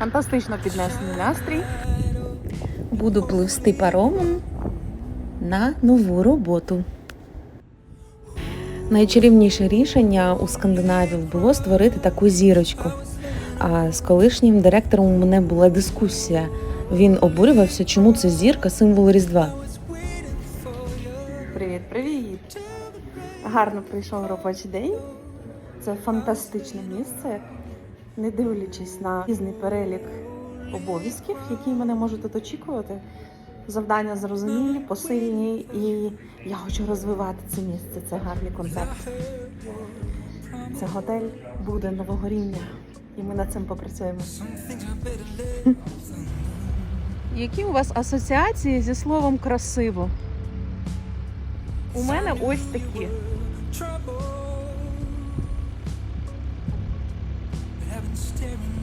Фантастично піднесений настрій. Буду пливсти паромом на нову роботу. Найчарівніше рішення у скандинавів було створити таку зірочку. А з колишнім директором у мене була дискусія. Він обурювався, чому це зірка символ Різдва. Привіт, привіт! Гарно прийшов робочий день. Це фантастичне місце, не дивлячись на різний перелік обов'язків, які мене можуть тут очікувати. Завдання зрозумілі, посильні, і я хочу розвивати це місце. Це гарний концепт. Це готель буде нового рівня, і ми над цим попрацюємо. Які у вас асоціації зі словом красиво? У мене ось такі. staring